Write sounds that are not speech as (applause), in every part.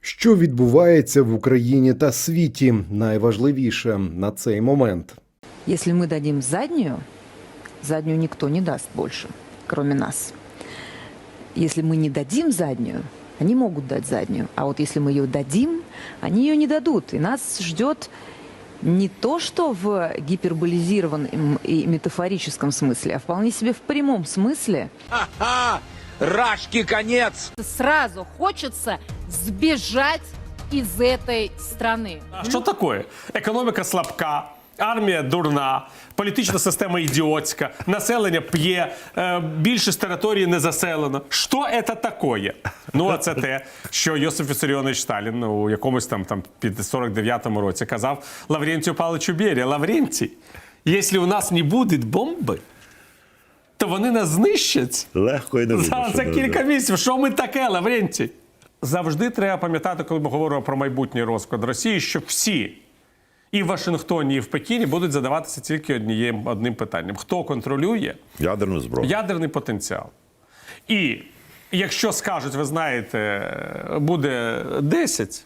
Що відбувається в Україні та світі? Найважливіше на цей момент. Если мы дадим заднюю, заднюю никто не даст больше, кроме нас. Если мы не дадим заднюю, они могут дать заднюю. А вот если мы ее дадим, они ее не дадут. И нас ждет не то, что в гиперболизированном и метафорическом смысле, а вполне себе в прямом смысле Ха! Рашки конец! Сразу хочется сбежать из этой страны. А Що таке? Економіка слабка, армія дурна, політична система ідіотська, населення п'є, е, більшість території не заселено. Що це таке? Ну, а це те, що Йосиф Вісаріонович Сталін у якомусь там, там під 49-му році казав Лаврентію Павловичу Берія, Лаврентій, якщо у нас не буде бомби, то вони нас знищать. Легко і не За, за кілька місяців. Що ми таке, Лаврентій? Завжди треба пам'ятати, коли ми говоримо про майбутній розклад Росії, що всі і в Вашингтоні, і в Пекіні будуть задаватися тільки однієм одним питанням: хто контролює Ядерну зброю. ядерний потенціал? І якщо скажуть, ви знаєте, буде 10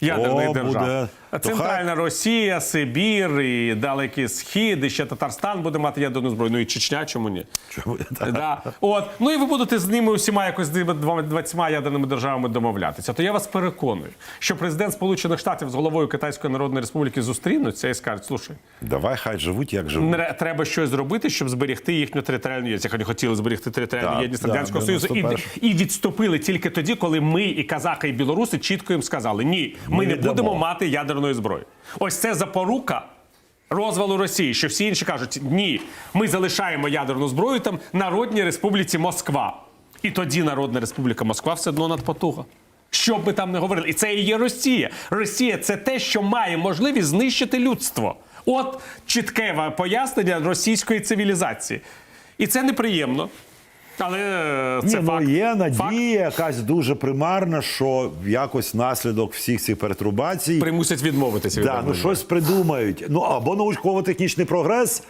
ядерних О, держав. буде. Центральна Росія, Сибір, і Далекий Схід, і ще Татарстан буде мати ядерну зброю. Ну і Чечня, чому ні? Чому? (laughs) Да. От. Ну і ви будете з ними усіма якось з 20 ядерними державами домовлятися. То я вас переконую, що президент Сполучених Штатів з головою Китайської Народної Республіки зустрінуться і скажуть: слушай, Давай хай живуть, як живуть. треба щось зробити, щоб зберегти їхню територіальну єдність. Як вони хотіли зберегти територіальну Так, єдність да, Радянського Союзу і, і відступили тільки тоді, коли ми і казахи, і білоруси чітко їм сказали: ні, ми, Ми не будемо мати ядерної зброї. Ось це запорука. Розвалу Росії, що всі інші кажуть, ні, ми залишаємо ядерну зброю там Народній Республіці Москва. І тоді Народна Республіка Москва все одно надпотуга. Що б ми там не говорили, і це і є Росія. Росія це те, що має можливість знищити людство. От чітке пояснення російської цивілізації. І це неприємно. Але е, це Ні, факт. ну є Факт. надія якась дуже примарна, що якось наслідок всіх цих пертурбацій. Примусять відмовитися від Да, ну ядерної щось придумають. Ну або науково-технічний прогрес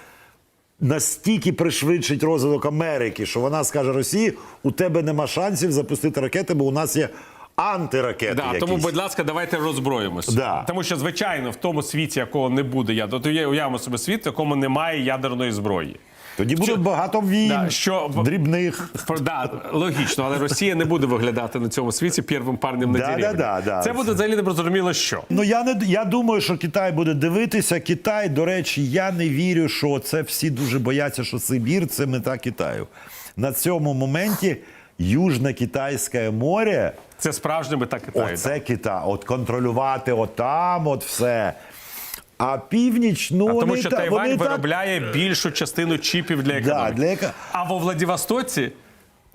настільки пришвидшить розвиток Америки, що вона скаже Росії: у тебе нема шансів запустити ракети, бо у нас є антиракети. Да, якісь. тому, будь ласка, давайте роззброїмося. Да. Тому що, звичайно, в тому світі, якого не буде ядер, то є уявимо собі світ, в якому немає ядерної зброї. Тоді буде Що- багато війн, Да, що- дрібних. (laughs) Да, логічно, але Росія не буде виглядати на цьому світі первим парнем на Да, да, да, да. Це буде взагалі не зрозуміло що. Ну я не я думаю, що Китай буде дивитися. Китай, до речі, я не вірю, що це всі дуже бояться, що Сибір це мета Китаю. На цьому моменті Южне Китайське море Це справжня мета Китаю. оце Китай. От контролювати отам, от все. А північ, ну А вони тому що та- Тайвань вони так- виробляє більшу частину чіпів для економіки. для яка- А во Владивостоці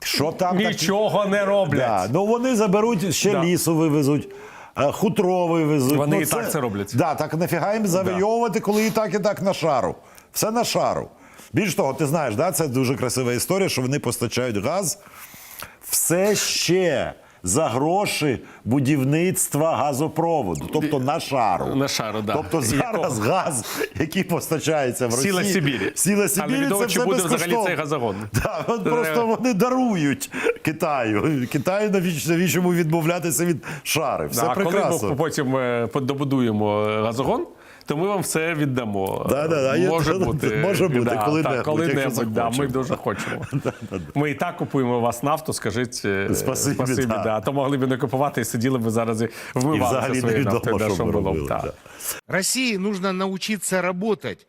що там так- нічого не роблять. Да, ну вони заберуть ще Да. лісу вивезуть. е, Хутро вивезуть. Вони ну, і так це роблять. Да, так нафіга їм завойовувати, коли і так, і так на шару. Все на шару. Більш того, ти знаєш, да, це дуже красива історія, що вони постачають газ все ще за гроші будівництва газопроводу, тобто на шару. На шару, да. Тобто зараз газ, який постачається в Росії. Сіла Сибірі. Сіла Сибірі, Але відомо, це чи все буде взагалі цей газогон. (laughs) Да, от просто вони дарують Китаю. Китаю навіщо, йому відмовлятися від шари? Все Да, а коли ми потім е, добудуємо е, газогон, то ми вам все віддамо. Да, да, да, Може Може бути. (laughs) може бути, да, коли-небудь, так, коли-небудь, якщо да, ми дуже хочемо. (laughs) Ми і так купуємо у вас нафту, скажіть спасибі, Спасибі, да. да. То могли б не купувати і сиділи б зараз і вмивалися своєю нафтою, да, що було б. да. России нужно научиться работать.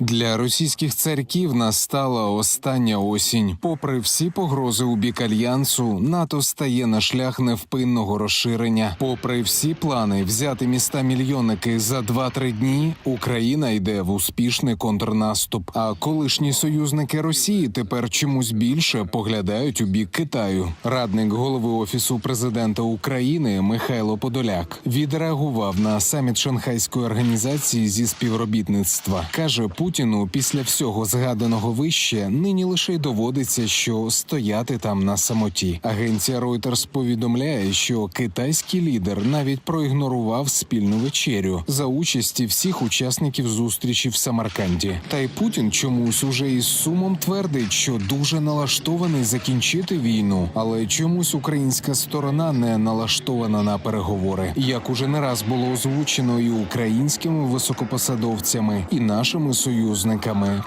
Для російських царьків настала остання осінь. Попри всі погрози у бік альянсу, НАТО стає на шлях невпинного розширення. Попри всі плани взяти міста мільйонники за 2-3 дні, Україна йде в успішний контрнаступ. А колишні союзники Росії тепер чомусь більше поглядають у бік Китаю. Радник голови офісу президента України Михайло Подоляк відреагував на саміт Шанхайської організації зі співробітництва. каже, Путіну після всього згаданого вище нині лише й доводиться, що стояти там на самоті. Агенція Reuters повідомляє, що китайський лідер навіть проігнорував спільну вечерю за участі всіх учасників зустрічі в Самарканді. Та й Путін чомусь уже із сумом твердить, що дуже налаштований закінчити війну, але чомусь українська сторона не налаштована на переговори. Як уже не раз було озвучено і українськими високопосадовцями, і нашими союзниками,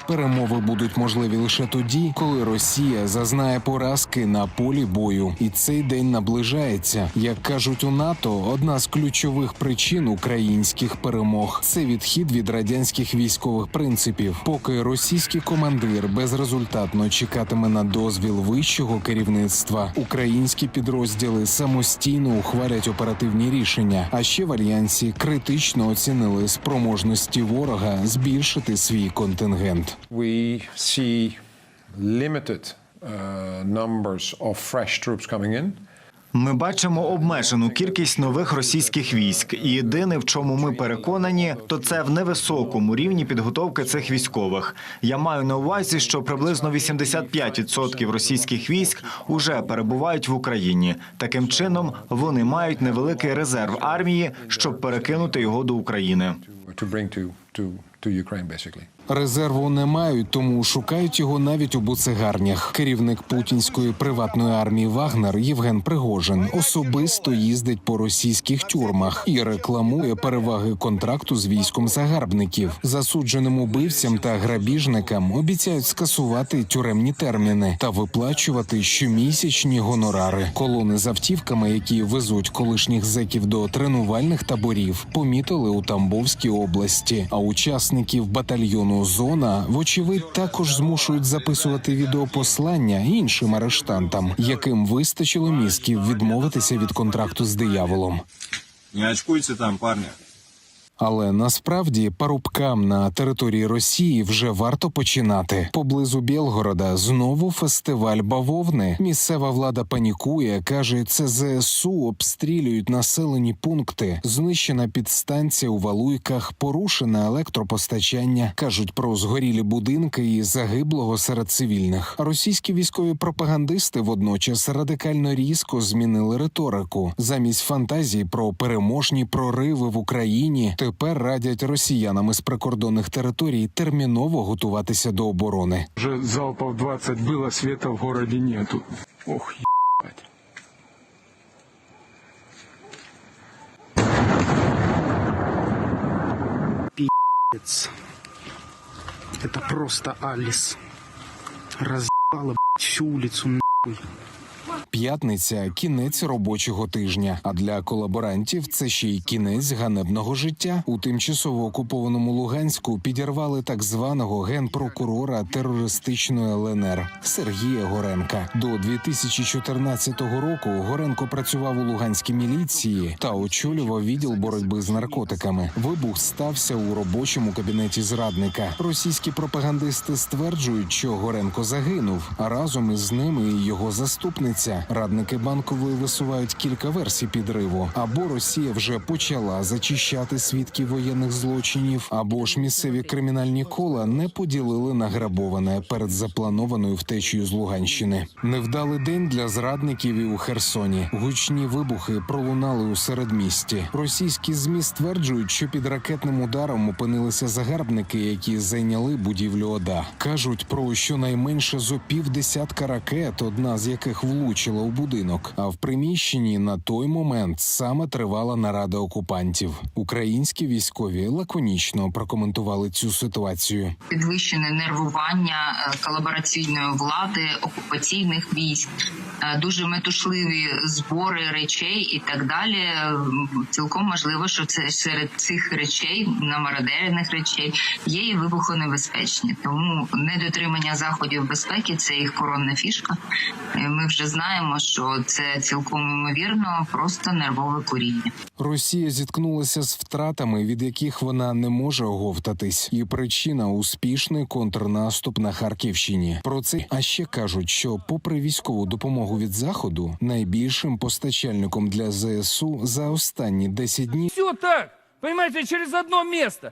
перемови будуть можливі лише тоді, коли Росія зазнає поразки на полі бою, і цей день наближається. Як кажуть у НАТО, одна з ключових причин українських перемог це відхід від радянських військових принципів. Поки російський командир безрезультатно чекатиме на дозвіл вищого керівництва, українські підрозділи самостійно ухвалять оперативні рішення. А ще в альянсі критично оцінили спроможності ворога збільшити свій контингент. we see limited uh, numbers of fresh troops coming in. Ми бачимо обмежену кількість нових російських військ, і єдине, в чому ми переконані, то це в невисокому рівні підготовки цих військових. Я маю на увазі, що приблизно 85% російських військ уже перебувають в Україні. Таким чином, вони мають невеликий резерв армії, щоб перекинути його до України. Резерву не мають, тому шукають його навіть у буцегарнях. Керівник путінської приватної армії Вагнер Євген Пригожин особисто їздить по російських тюрмах і рекламує переваги контракту з військом загарбників. Засудженим убивцям та грабіжникам обіцяють скасувати тюремні терміни та виплачувати щомісячні гонорари. Колони з автівками, які везуть колишніх зеків до тренувальних таборів, помітили у Тамбовській області. А учасників батальйону Зона, вочевидь, також змушують записувати відеопослання іншим арештантам, яким вистачило мізків відмовитися від контракту з дияволом. Не очкуйте там, парни. Але насправді парубкам на території Росії вже варто починати. Поблизу Білгорода знову фестиваль бавовни. Місцева влада панікує, каже, це ЗСУ обстрілюють населені пункти. Знищена підстанція у Валуйках, порушене електропостачання. кажуть про згорілі будинки і загиблого серед цивільних. Російські військові пропагандисти водночас радикально різко змінили риторику. Замість фантазії про переможні прориви в Україні тепер радять росіянам із прикордонних територій терміново готуватися до оборони. Уже залпов 20 было, света в городе нету. Ох, ебать. Пи***ц. Это просто Алис. Разъебала, блядь, всю улицу, нахуй. П'ятниця кінець робочого тижня. А для колаборантів це ще й кінець ганебного життя. У тимчасово окупованому Луганську підірвали так званого генпрокурора терористичної ЛНР Сергія Горенка. До 2014 року Горенко працював у Луганській міліції та очолював відділ боротьби з наркотиками. Вибух стався у робочому кабінеті зрадника. Російські пропагандисти стверджують, що Горенко загинув, а разом із ними і його заступниця. Радники банкової висувають кілька версій підриву. Або Росія вже почала зачищати свідків воєнних злочинів, або ж місцеві кримінальні кола не поділили награбоване перед запланованою втечею з Луганщини. Невдалий день для зрадників і у Херсоні. Гучні вибухи пролунали у середмісті. Російські змі стверджують, що під ракетним ударом опинилися загарбники, які зайняли будівлю ОДА. кажуть про щонайменше зо півдесятка ракет, одна з яких влучила у будинок. А в приміщенні на той момент саме тривала нарада окупантів. Українські військові лаконічно прокоментували цю ситуацію. підвищене нервування е, колабораційної влади, окупаційних військ, е, дуже метушливі збори речей і так далі. Цілком можливо, що це серед цих речей, намародерених речей, є і вибухонебезпечні. Тому недотримання заходів безпеки це їх коронна фішка. Е, Ми вже знаємо, що це цілком ймовірно просто нервове куріння. Росія зіткнулася з втратами, від яких вона не може оговтатись, і причина успішний контрнаступ на Харківщині. Про це а ще кажуть, що, попри військову допомогу від заходу, найбільшим постачальником для ЗСУ за останні 10 днів Все так, понимаете, через одно место.